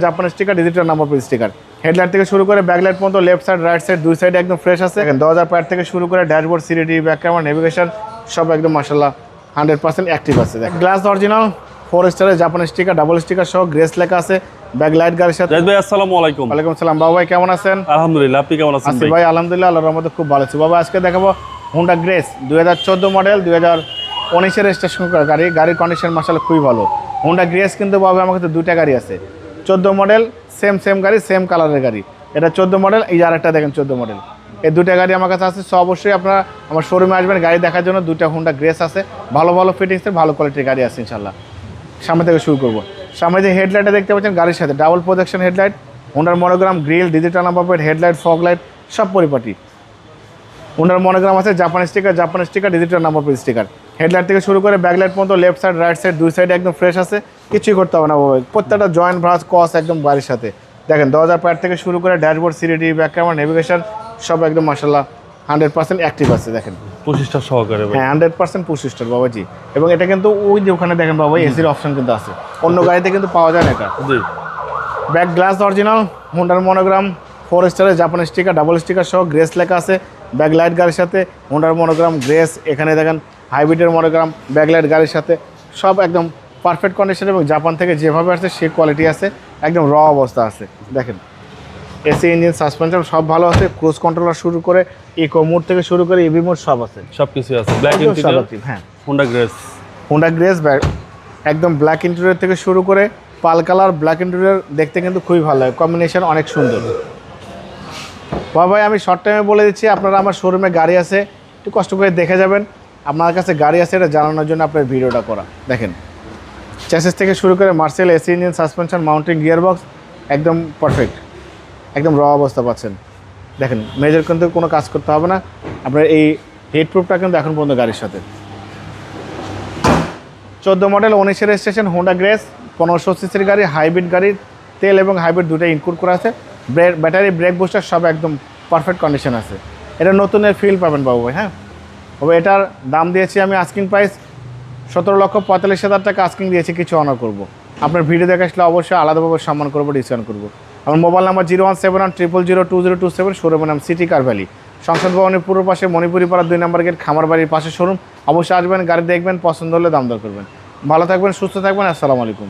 Japan sticker digital number plate sticker headlight থেকে শুরু করে ব্যাকলাইট পর্যন্ত লেফট সাইড রাইট সাইড দুই সাইড একদম ফ্রেশ আছে। দশ হাজার প্যাড থেকে শুরু করে ড্যাশবোর্ড সিরিডি ব্যাক ক্যামেরা নেভিগেশন সব একদম মাসাল্লাহ হান্ড্রেড পার্সেন্ট অ্যাক্টিভ আছে গ্লাস অরিজিনাল ফোর স্টারের জাপান স্টিকার ডাবল স্টিকার সহ গ্রেস লেখা আছে ব্যাকলাইট গাড়ির সাথে। ভাই আসসালামু আলাইকুম। ওয়ালাইকুম সালাম বাবা ভাই কেমন আছেন? আলহামদুলিল্লাহ আপনি কেমন আছেন আছি ভাই? আলহামদুলিল্লাহ আল্লাহর রহমতে খুব ভালো আছি। বাবা আজকে দেখাবো হোন্ডা গ্রেস দুই হাজার চোদ্দ মডেল দুই হাজার উনিশের রেজিস্ট্রেশন করা গাড়ি। গাড়ির কন্ডিশন মাসাল খুবই ভালো। হোন্ডা গ্রেস কিন্তু বাবা আমার কাছে দুইটা গাড়ি আছে। চোদ্দ মডেল সেম সেম গাড়ি সেম কালারের গাড়ি। এটা চোদ্দ মডেল এই আরেকটা দেখেন চোদ্দ মডেল এই দুটা গাড়ি আমার কাছে আছে সো অবশ্যই আপনারা আমার শোরুমে আসবেন, গাড়ি দেখার জন্য দুটা হোন্ডা গ্রেস আছে। ভালো ভালো ফিটিংসের ভালো কোয়ালিটির গাড়ি আছে ইনশাল্লাহ সামনে থেকে শুরু করব। সামনে যে হেডলাইটটা দেখতে পাচ্ছেন, গাড়ির সাথে double projection headlight হোন্ডার monogram grill digital number headlight fog light সব পরিপাটি। ওনার মনোগ্রাম আছে Japan sticker Japan sticker digital number plate sticker headlight থেকে শুরু করে ব্যাকলাইট পর্যন্ত লেফট সাইড রাইট সাইড দুই সাইডে একদম ফ্রেশ আছে। কিছুই করতে হবে না বাবা। প্রত্যেকটা জয়েন্ট ব্রাশ কস একদম গাড়ির সাথে। দেখেন দশ হাজার প্যাড থেকে শুরু করে ড্যাশবোর্ড সিরিডি ব্যাক ক্যামেরা নেভিগেশন সব একদম মাসাল্লাহ হান্ড্রেড পার্সেন্ট অ্যাক্টিভ আছে দেখেন। পঁচিশটা সহকারে হ্যাঁ হান্ড্রেড পার্সেন্ট পঁচিশটার বাবাজি। এবং এটা কিন্তু ওই যে ওখানে দেখেন বাবা এসির অপশন কিন্তু আছে। অন্য গাড়িতে কিন্তু পাওয়া যায় না এটা। ব্যাক গ্লাস অরিজিনাল হোন্ডার মনোগ্রাম ফোর স্টারের জাপান স্টিকার ডাবল স্টিকার সহ গ্রেস লেখা আছে। ব্যাক লাইট গাড়ির সাথে হোন্ডার মনোগ্রাম গ্রেস এখানে দেখেন হাইব্রিডের মনোগ্রাম ব্যাক লাইট গাড়ির সাথে সব একদম পারফেক্ট কন্ডিশন এবং জাপান থেকে যেভাবে আসছে সেই কোয়ালিটি আছে একদম র অবস্থা আছে। দেখেন এসি ইঞ্জিন সাসপেনশন সব ভালো আছে ক্রুজ কন্ট্রোলার শুরু করে ইকো মোড থেকে শুরু করে ইভি মোড সব আছে। সব কিছু আছে। ব্ল্যাক ইন্টিরিয়র হ্যাঁ। Honda Grace Honda Grace bag একদম ব্ল্যাক ইন্টেরিয়র থেকে শুরু করে পাল কালার ব্ল্যাক ইন্টেরিয়র দেখতে কিন্তু খুবই ভালো লাগে কম্বিনেশন অনেক সুন্দর। বাবা ভাই, আমি শর্ট টাইমে বলে দিচ্ছি, আপনারা আমার শোরুমে গাড়ি আছে, একটু কষ্ট করে দেখে যাবেন। আপনার কাছে গাড়ি আছে, এটা জানানোর জন্য আপনার ভিডিওটা করা। দেখেন চ্যাসেস থেকে শুরু করে Marcel AC engine suspension mounting gearbox একদম পারফেক্ট একদম র অবস্থা পাচ্ছেন। দেখেন মেজর কিন্তু কোনো কাজ করতে হবে না। আপনার এই হেডপ্রুফটা কিন্তু এখন পর্যন্ত গাড়ির সাথে। চোদ্দ মডেল উনিশের রেজিস্ট্রেশন হোন্ডা গ্রেস পনেরোশো সিসির গাড়ি হাইব্রিড গাড়ির, তেল এবং হাইব্রিড দুটোই ইনক্লুড করা আছে। ব্রে- ব্যাটারি ব্রেক বুস্টার সব একদম পারফেক্ট কন্ডিশন আছে। এটা নতুনের ফিল পাবেন বাবু হ্যাঁ? তবে এটার দাম দিয়েছি আমি আস্কিং প্রাইস সতেরো লক্ষ পঁয়তাল্লিশ হাজার টাকা আস্কিং দিয়েছি, কিছু অনার করব। আপনার ভিডিও দেখে আসলে অবশ্যই আলাদাভাবে সম্মান করব ডিসকাউন্ট করব। আমার mobile number zero one seven one triple zero two zero two seven শোরুমের নাম সিটি কার ভ্যালি সংসদ ভবনের পূর্ব পাশে মণিপুরি পাড়া দুই নম্বর গেট খামার বাড়ির পাশে শোরুম অবশ্যই আসবেন, গাড়ি দেখবেন, পছন্দ হলে দাম দর করবেন। ভালো থাকবেন, সুস্থ থাকবেন, আসসালামু আলাইকুম।